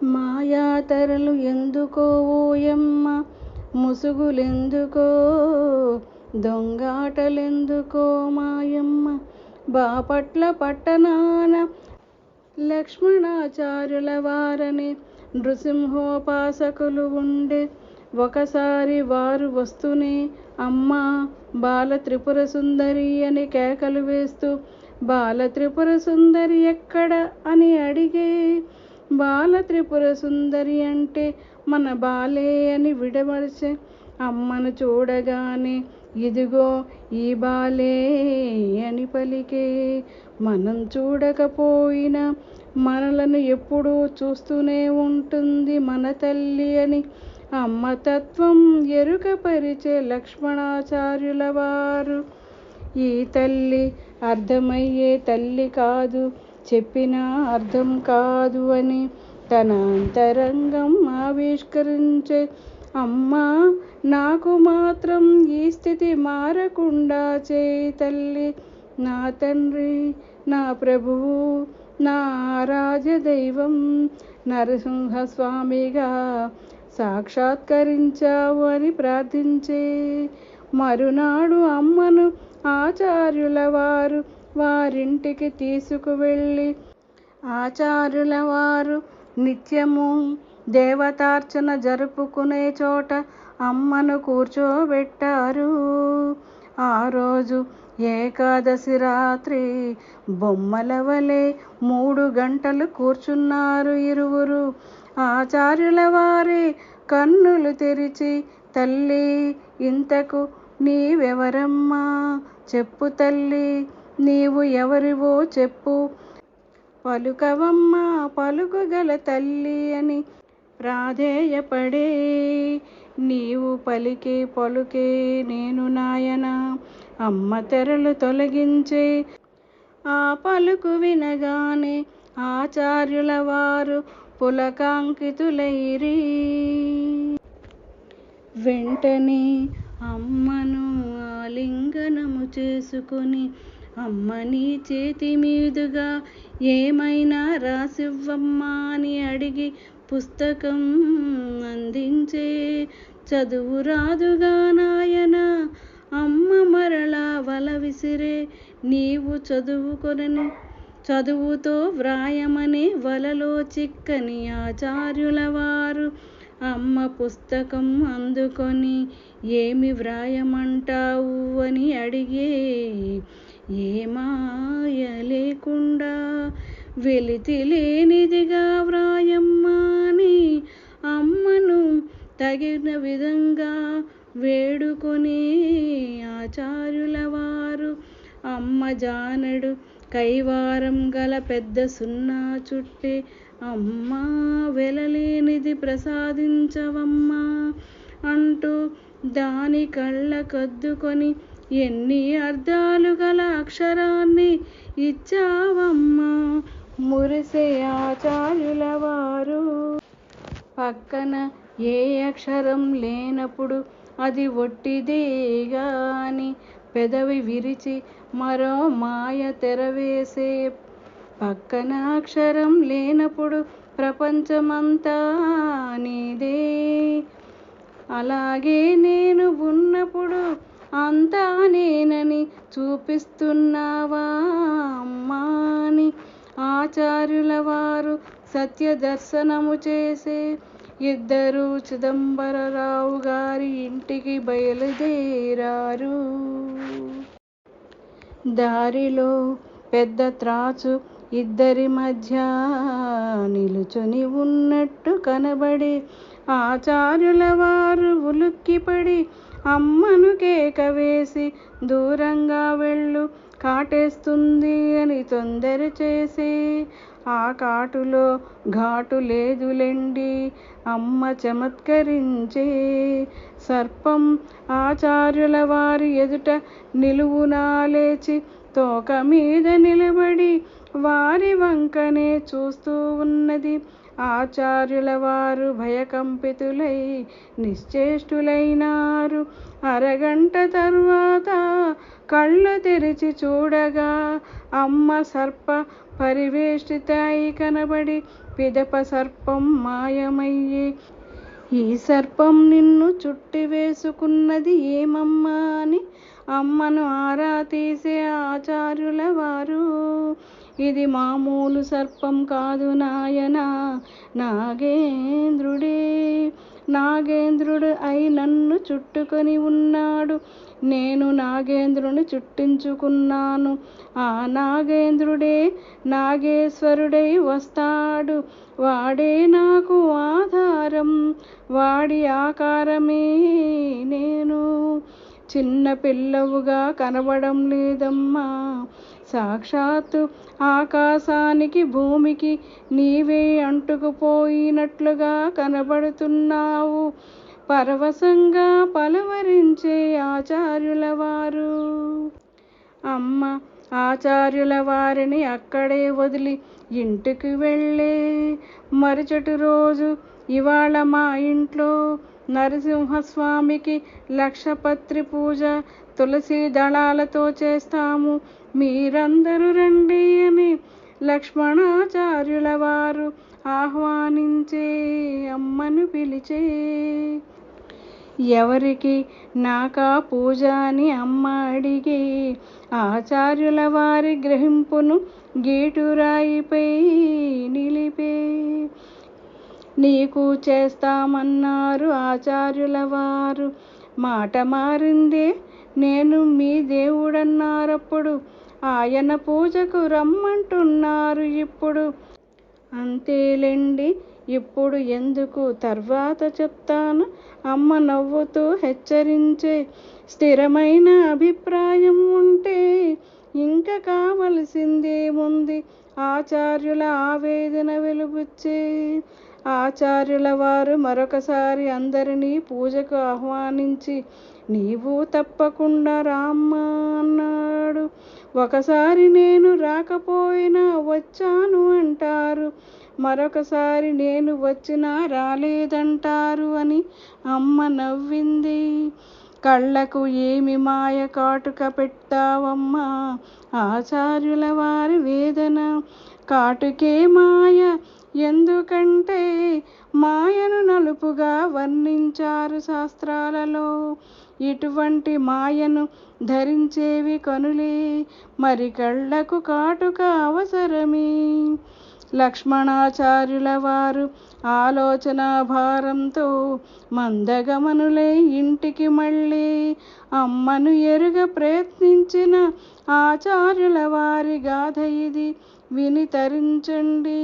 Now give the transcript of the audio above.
మాయాతరలు ఎందుకో ఓయమ్మ ముసుగులెందుకో? దొంగాటలెందుకో మాయమ్మ? బాపట్ల పట్టణాన లక్ష్మణాచార్యుల వారని నృసింహోపాసకులు ఉండే ఒకసారి వారు వస్తూనే అమ్మా బాల త్రిపుర సుందరి అని కేకలు వేస్తూ బాల త్రిపుర సుందరి ఎక్కడ అని అడిగే బాల త్రిపుర సుందరి అంటే మన బాలే అని విడమర్చే అమ్మను చూడగానే ఇదిగో ఈ బాలే అని పలికే. మనం చూడకపోయినా మనలను ఎప్పుడూ చూస్తూనే ఉంటుంది మన తల్లి అని. అమ్మతత్వం ఎరుకపరిచే లక్ష్మణాచార్యుల వారు ఈ తల్లి అర్థమయ్యే తల్లి కాదు చెప్పినా అర్థం కాదు అని తన అంతరంగం ఆవిష్కరించే. అమ్మా నాకు మాత్రం ఈ స్థితి మారకుండా చేయి తల్లి. నా తండ్రి నా ప్రభువు నా ఆరాధ్య దైవం నరసింహస్వామిగా సాక్షాత్కరించావు అని ప్రార్థించే. మరునాడు అమ్మను ఆచార్యుల వారు వారింటికి తీసుకువెళ్ళి ఆచార్యుల వారు నిత్యము దేవతార్చన జరుపుకునే చోట అమ్మను కూర్చోబెట్టారు. ఆ రోజు ఏకాదశి రాత్రి బొమ్మల వలె మూడు గంటలు కూర్చున్నారు ఇరువురు. ఆచార్యుల వారి కన్నులు తెరిచి తల్లి ఇంతకు నీవెవరమ్మా? చెప్పు తల్లి నీవు ఎవరివో చెప్పు. పలుకవమ్మా పలుకుగల తల్లి అని ప్రాధేయపడే. నీవు పలికే పలుకే నేను నాయన అమ్మ తెరలు తొలగించే. ఆ పలుకు వినగానే ఆచార్యుల వారు పులకాంకితులైరి. వెంటనే అమ్మను ఆలింగనము చేసుకొని అమ్మ నీ చేతి మీదుగా ఏమైనా రాసివ్వమ్మా అని అడిగి పుస్తకం అందించే చదువు రాదుగా నాయన. అమ్మ మరలా వల విసిరే నీవు చదువుకొనని చదువుతో వ్రాయమని వలలో చిక్కని ఆచార్యుల వారు అమ్మ పుస్తకం అందుకొని ఏమి వ్రాయమంటావు అని అడిగే ఏ మాయ లేకుండా వెలితి లేనిదిగా వ్రాయమ్మా అని అమ్మను తగిన విధంగా వేడుకొని ఆచార్యుల వారు అమ్మ జానడు కైవారం గల పెద్ద సున్నా చుట్టే అమ్మా వెలలేనిది ప్రసాదించవమ్మా అంటూ దాని కళ్ళ కద్దుకొని ఎన్ని అర్థాలు గల అక్షరాన్ని ఇచ్చావమ్మా? మురిసే ఆచార్యుల వారు. పక్కన ఏ అక్షరం లేనప్పుడు అది ఒట్టిదేగా అని పెదవి విరిచి మరో మాయ తెరవేసే పక్కన అక్షరం లేనప్పుడు ప్రపంచమంతా నీదే. అలాగే నేను ఉన్నప్పుడు అంతా నేనని చూపిస్తున్నావా అమ్మాని. ఆచార్యుల వారు సత్య దర్శనము చేసే ఇద్దరు చిదంబరరావు గారి ఇంటికి బయలుదేరారు. దారిలో పెద్ద త్రాచు ఇద్దరి మధ్య నిలుచుని ఉన్నట్టు కనబడి ఆచార్యుల వారు ఉలుక్కిపడి అమ్మను కేక వేసి దూరంగా వెళ్ళు. కాటేస్తుంది అని తొందర చేసి ఆ కాటులో ఘాటు లేదులెండి. అమ్మ చమత్కరించే సర్పం ఆచార్యుల వారి ఎదుట నిలువునా లేచి తోక మీద నిలబడి వారి వంకనే చూస్తూ ఉన్నది. ఆచార్యుల వారు భయకంపితులై నిశ్చేష్టులైనారు. అరగంట తర్వాత కళ్ళు తెరిచి చూడగా అమ్మ సర్ప పరివేష్టితాయి కనబడి పిదప సర్పం మాయమయ్యే. ఈ సర్పం నిన్ను చుట్టి వేసుకున్నది ఏమమ్మా అని అమ్మను ఆరా తీసే ఆచార్యుల వారు. ఇది మామూలు సర్పం కాదు నాయన నాగేంద్రుడే. నాగేంద్రుడు అయి నన్ను చుట్టుకొని ఉన్నాడు. నేను నాగేంద్రుని చుట్టించుకున్నాను. ఆ నాగేంద్రుడే నాగేశ్వరుడై వస్తాడు. వాడే నాకు ఆధారం వాడి ఆకారమే నేను. చిన్న పిల్లవుగా కనబడం లేదమ్మా. సాక్షాత్తు ఆకాశానికి భూమికి నీవే అంటుకుపోయినట్లుగా కనబడుతున్నావు. పరవశంగా పలవరించే ఆచార్యుల వారు అమ్మ ఆచార్యుల వారిని అక్కడే వదిలి ఇంటికి వెళ్ళే మరుసటి రోజు ఇవాళ మా ఇంట్లో నరసింహస్వామికి లక్షపత్రి పూజ తులసి దళాలతో చేస్తాము. మీరందరూ రండి అని లక్ష్మణాచార్యుల వారు ఆహ్వానించే అమ్మను పిలిచే. ఎవరికి నాకా పూజ అని అమ్మ అడిగే ఆచార్యుల వారి గ్రహింపును గీటురాయిపై నిలిపే. నీకు చేస్తామన్నారు ఆచార్యుల వారు మాట మారిందే నేను మీ దేవుడన్నారప్పుడు ఆయన పూజకు రమ్మంటున్నారు ఇప్పుడు. అంతేలేండి ఇప్పుడు ఎందుకు తర్వాత చెప్తాను. అమ్మ నవ్వుతూ హెచ్చరించే స్థిరమైన అభిప్రాయం ఉంటే ఇంకా కావలసిందేముంది? ఆచార్యుల ఆవేదన వెలుగుచ్చే ఆచార్యుల వారు మరొకసారి అందరినీ పూజకు ఆహ్వానించి నీవు తప్పకుండా రామ్మా అన్నాడు. ఒకసారి నేను రాకపోయినా వచ్చాను అంటారు. మరొకసారి నేను వచ్చినా రాలేదంటారు అని అమ్మ నవ్వింది. కళ్ళకు ఏమి మాయ కాటుక పెట్టావమ్మా ఆచార్యుల వారి వేదన. కాటుకే మాయ ఎందుకంటే మాయను నలుపుగా వర్ణించారు శాస్త్రాలలో. ఇటువంటి మాయను ధరించేవి కనులే మరి కళ్ళకు కాటుక అవసరమే. లక్ష్మణాచార్యుల వారు ఆలోచన భారంతో మందగమనులే ఇంటికి మళ్ళీ. అమ్మను ఎరుగ ప్రయత్నించిన ఆచార్యుల వారి గాథ ఇది. విని తరించండి.